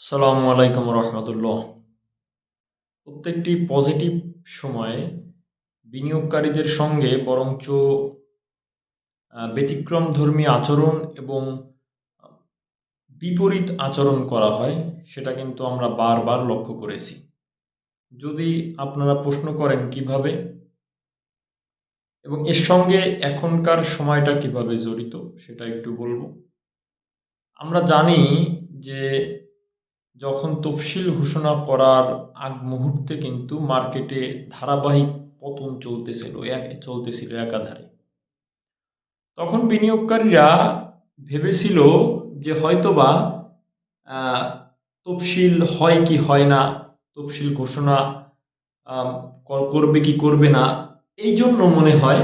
আসসালামু আলাইকুম রহমতুল্লাহ। প্রত্যেকটি পজিটিভ সময়ে বিনিয়োগকারীদের সঙ্গে বরঞ্চ আহ, ব্যতিক্রমধর্মী আচরণ এবং বিপরীত আচরণ করা হয় সেটা কিন্তু আমরা বারবার লক্ষ্য করেছি। যদি আপনারা প্রশ্ন করেন কীভাবে এবং এর সঙ্গে এখনকার সময়টা কীভাবে জড়িত সেটা একটু বলব। আমরা জানি যে যখন তফসিল ঘোষণা করার আগ মুহূর্তে কিন্তু মার্কেটে ধারাবাহিক পতন চলতেছিল চলতেছিল একাধারে। তখন বিনিয়োগকারীরা ভেবেছিল যে হয়তোবা তফসিল হয় কি হয় না, তফসিল ঘোষণা কর- করবে কি করবে না, এই জন্য মনে হয়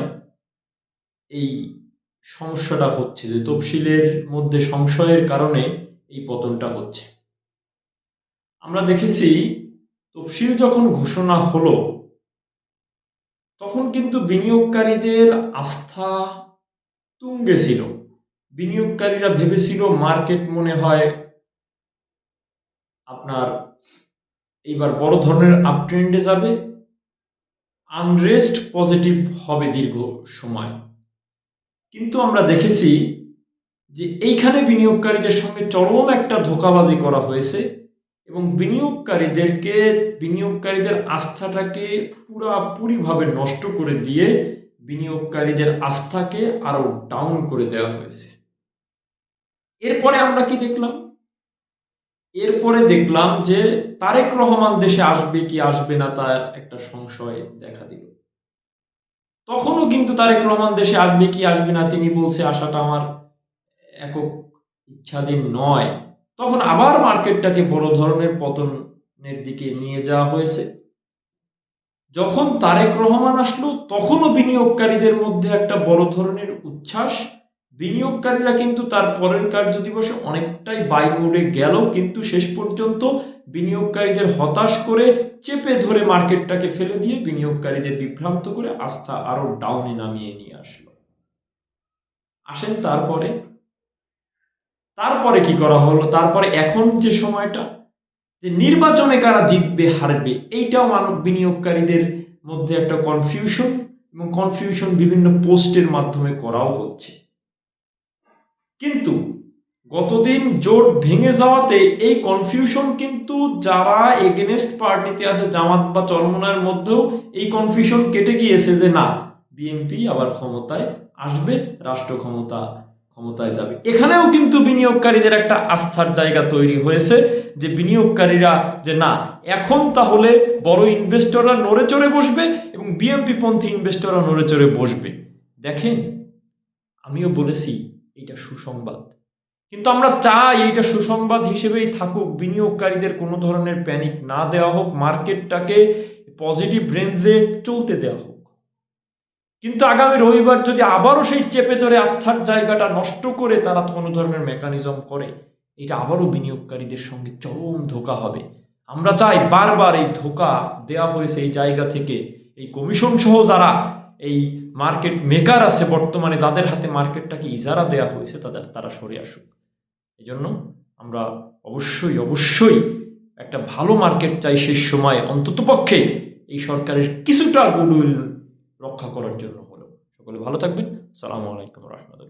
এই সমস্যাটা হচ্ছে যে তফসিলের মধ্যে সংশয়ের কারণে এই পতনটা হচ্ছে। আমরা দেখেছি, তফসিল যখন ঘোষণা হলো, তখন কিন্তু বিনিয়োগকারীদের আস্থা তুঙ্গে ছিল। বিনিয়োগকারীরা ভেবেছিল, মার্কেট মনে হয় আপনার এইবার বড় ধরনের আপট্রেন্ডে যাবে। আনরেস্ট পজিটিভ হবে দীর্ঘ সময়। কিন্তু আমরা দেখেছি যে এইখানে বিনিয়োগকারীদের সঙ্গে চরম একটা ধোকাবাজি করা হয়েছে। এবং বিনিয়োগকারীদেরকে, বিনিয়োগকারীদের আস্থাটাকে পুরাপুরিভাবে নষ্ট করে দিয়ে বিনিয়োগকারীদের আস্থাকে আরও ডাউন করে দেওয়া হয়েছে। এরপরে আমরা কি দেখলাম? এরপরে দেখলাম যে তারেক রহমান দেশে আসবে কি আসবে না তার একটা সংশয় দেখা দিল। তখনও কিন্তু তারেক রহমান দেশে আসবে কি আসবে না তিনি বলছে আসাটা আমার একক ইচ্ছাধীন নয়। তখন আবার মার্কেটটাকে বড় ধরনের পতনের দিকে নিয়ে যাওয়া হয়েছে। যখন তারেক রহমান আসলো, তখনও বিনিয়োগকারীদের মধ্যে একটা বড় ধরনের উচ্ছ্বাস। বিনিয়োগকারীরা কিন্তু তার পরের কার্য দিবসে অনেকটাই বাই মোডে গেল, কিন্তু শেষ পর্যন্ত বিনিয়োগকারীদের হতাশ করে চেপে ধরে মার্কেটটাকে ফেলে দিয়ে বিনিয়োগকারীদের বিভ্রান্ত করে আস্থা আরও ডাউনে নামিয়ে নিয়ে আসলো। আসেন তারপরে তারপরে কি করা হলো? তারপরে এখন যে সময়টা, যে নির্বাচনে কারা জিতবে, হারবে, এইটাও মানব বিনিয়োগকারীদের মধ্যে একটা কনফিউশন এবং কনফিউশন বিভিন্ন পোস্টের মাধ্যমে করাও হচ্ছে। কিন্তু গতদিন জোট ভেঙে যাওয়াতে এই কনফিউশন কিন্তু যারা এগেনেস্ট পার্টিতে আছে, জামাত বা চরমনার মধ্যেও এই কনফিউশন কেটে গিয়েছে যে না বিএনপি আবার ক্ষমতায় আসবে, রাষ্ট্র ক্ষমতা ক্ষমতায় যাবে। এখানেও কিন্তু বিনিয়োগকারীদের একটা আস্থার জায়গা তৈরি হয়েছে, যে বিনিয়োগকারীরা যে না, এখন তাহলে বড় ইনভেস্টররা নড়ে চড়ে বসবে এবং বিএমপি পন্থী ইনভেস্টররা নড়ে চড়ে বসবে। দেখেন, আমিও বলেছি এটা সুসংবাদ। কিন্তু আমরা চাই এইটা সুসংবাদ হিসেবেই থাকুক, বিনিয়োগকারীদের কোনো ধরনের প্যানিক না দেওয়া হোক মার্কেটটাকে পজিটিভ রেঞ্জে চলতে দেওয়া হোক। কিন্তু আগামী রবিবার যদি আবারও সেই চেপে ধরে আস্থার জায়গাটা নষ্ট করে তারা কোনো ধরনের মেকানিজম করে, এটা আবারও বিনিয়োগকারীদের সঙ্গে চরম ধোকা হবে। আমরা চাই বারবার এই ধোকা দেওয়া হয়েছে এই জায়গা থেকে এই কমিশন সহ যারা এই মার্কেট মেকার আছে বর্তমানে, যাদের হাতে মার্কেটটাকে ইজারা দেওয়া হয়েছে, তাদের তারা সরে আসুক। এই জন্য আমরা অবশ্যই অবশ্যই একটা ভালো মার্কেট চাই সেই সময়। অন্ততপক্ষে এই সরকারের কিছুটা গুডউইল রক্ষা করার জন্য হলো। সকলে ভালো থাকবেন। সালামু আলাইকুম রহমতুল্লাহ।